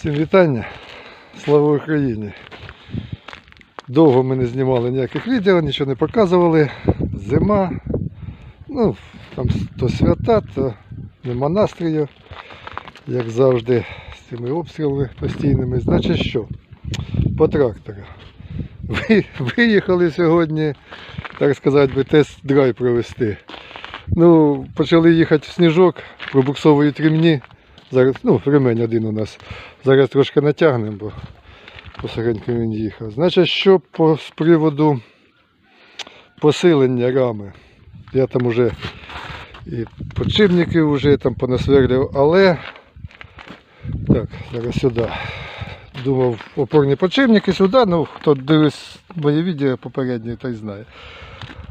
Всім вітання. Слава Україні. Довго ми не знімали ніяких відео, нічого не показували. Зима. Ну, там то свята, то нема настрою, як завжди, з цими обстрілами постійними. Значить що? По трактору. Ви, виїхали сьогодні, так сказати, би тест-драйв провести. Ну, почали їхати в сніжок, пробуксовують ремні. Зараз, ну, ремень один у нас. Зараз трошки натягнемо, бо посередньо він їхав. Значить, що по з приводу посилення рами. Я там уже і подшипники вже там понасверлював, але так, зараз сюди. Думав, опорні подшипники сюди, ну хто дивись моє відео попереднє, той знає.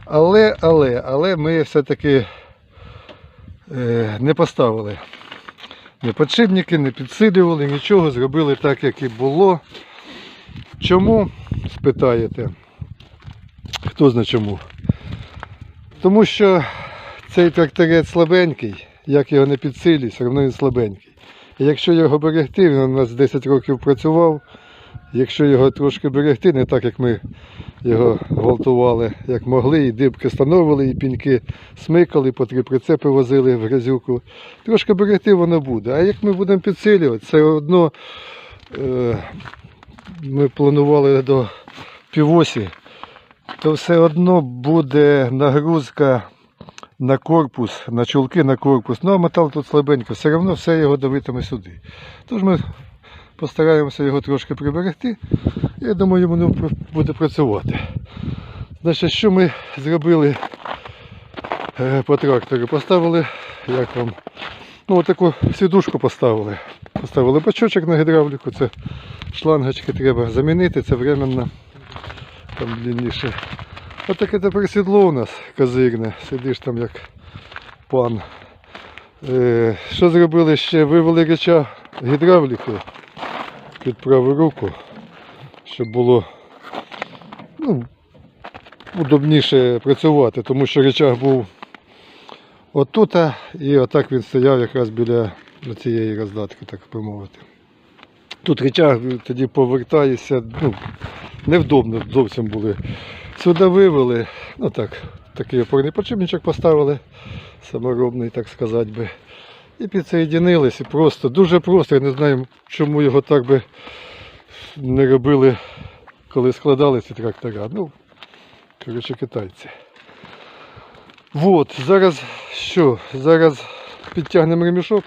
Але, але, але ми все-таки е, не поставили не подшипники, не підсилювали, нічого, зробили так, як і було. Чому? Спитаєте. Хто зна чому? Тому що цей тракторець слабенький, як його не підсилюй, все одно він слабенький. І якщо його берегти, він у нас 10 років працював. Якщо його трошки берегти, не так як ми його гвалтували, як могли, і дибки встановили, і піньки смикали, по три прицепи возили в грязюку. Трошки берегти воно буде. А як ми будемо підсилювати, все одно е, ми планували до півосі, то все одно буде нагрузка на корпус, на чулки на корпус. Ну а метал тут слабенько, все одно все його давитиме сюди. Тож ми постараємося його трошки приберегти. Я думаю, воно буде працювати. Значить, що ми зробили е, по трактору? Поставили, як вам, ну таку сідушку поставили. Поставили бачочок на гідравліку, це шлангочки треба замінити, це временно там длинніше. Отаке тепер сідло у нас козирне, сидиш там як пан. Е, що зробили ще? Вивели реча гідравліки під праву руку, щоб було ну, удобніше працювати, тому що речах був отут, і отак він стояв якраз біля цієї роздатки, так би мовити. Тут речах тоді повертаєшся, ну, невдобно зовсім були. Сюди вивели, ну так, такий опорний подшипничок поставили, саморобний, так сказати би. І підсоєдинились, і просто, дуже просто, я не знаю, чому його так би не робили, коли складали ці трактора. Ну, коротше, китайці. От, зараз що? Зараз підтягнемо ремішок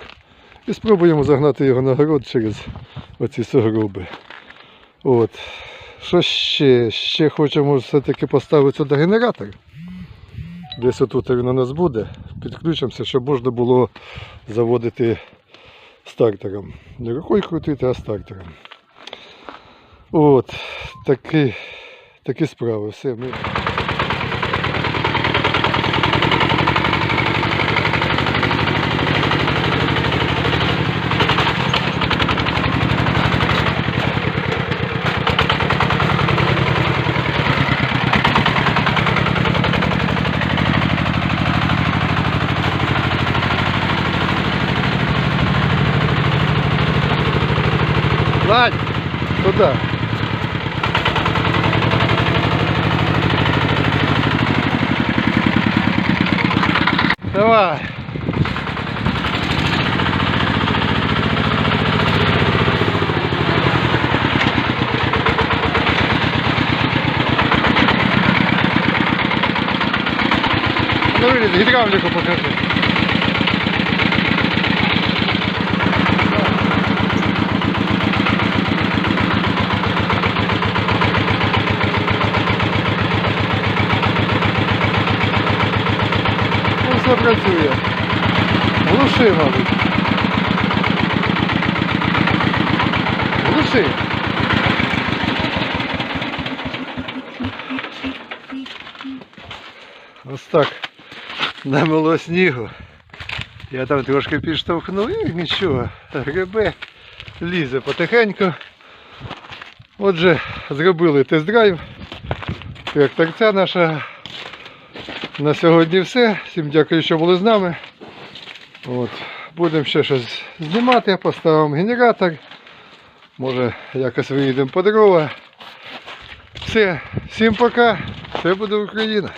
і спробуємо загнати його на город через оці сугроби. От. Що ще? Ще хочемо все-таки поставити сюди генератор. Десь отут він у нас буде. Підключимося, щоб можна було заводити стартером. Не рукою крутити, а стартером. От, такі, такі справи. Все, ми... туда. Давай. Ну, гидравлику покажи. Ну, все працює. Глуши, мабуть. Глуши. Ось так. Намело снігу. Я там трошки підштовхнув і нічого. Грибе, лізе потихеньку. Отже, зробили тест-драйв. Тракторця наша на сьогодні все. Всім дякую, що були з нами. От. Будемо ще щось знімати, поставимо генератор. Може якось виїдемо по дрова. Все, всім пока. Все буде Україна.